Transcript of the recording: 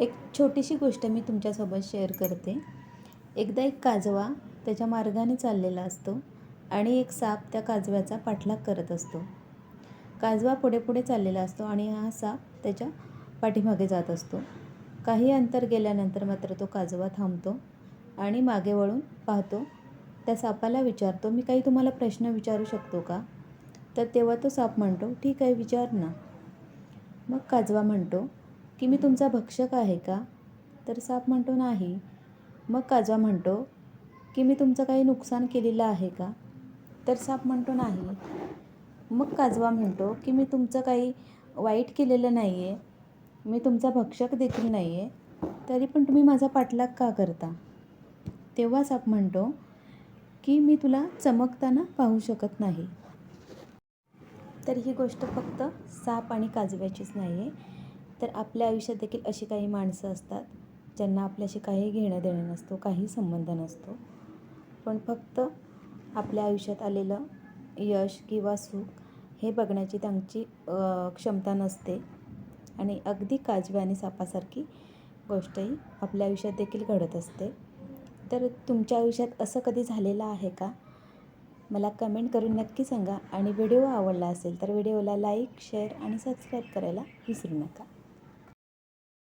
एक छोटीशी गोष्ट मी तुमच्यासोबत शेअर करते. एकदा एक काजवा त्याच्या मार्गाने चाललेला असतो आणि एक साप त्या काजव्याचा पाठलाग करत असतो. काजवा पुढे पुढे चाललेला असतो आणि हा साप त्याच्या पाठीमागे जात असतो. काही अंतर गेल्यानंतर मात्र तो काजवा थांबतो आणि मागे वळून पाहतो त्या सापाला विचारतो मी काही तुम्हाला प्रश्न विचारू शकतो का तर तेव्हा तो साप म्हणतो ठीक आहे विचार ना. मग काजवा म्हणतो की मी तुमचा भक्षक आहे का? तर साप म्हणतो नाही. मग काजवा म्हणतो की मी तुमचं काही नुकसान केलेलं आहे का? तर साप म्हणतो नाही. मग काजवा म्हणतो की मी तुमचं काही वाईट केलेलं नाही आहे मी तुमचा भक्षक देखील नाही आहे तरी पण तुम्ही माझा पाठलाग का करता? तेव्हा साप म्हणतो की मी तुला चमकताना पाहू शकत नाही. तर ही गोष्ट फक्त साप आणि काजव्याचीच नाही आहे तर आपल्या आयुष्यात देखील अशी काही माणसं असतात ज्यांना आपल्याशी काही घेणं देणं नसतो काही संबंध नसतो. पण फक्त आपल्या आयुष्यात आलेलं यश किंवा सुख हे बघण्याची त्यांची क्षमता नसते. आणि अगदी काजवी आणि सापासारखी गोष्टही आपल्या आयुष्यात देखील घडत असते. तर तुमच्या आयुष्यात असं कधी झालेलं आहे का? मला कमेंट करून नक्की सांगा. आणि व्हिडिओ आवडला असेल तर व्हिडिओला लाईक शेअर आणि सबस्क्राईब करायला विसरू नका.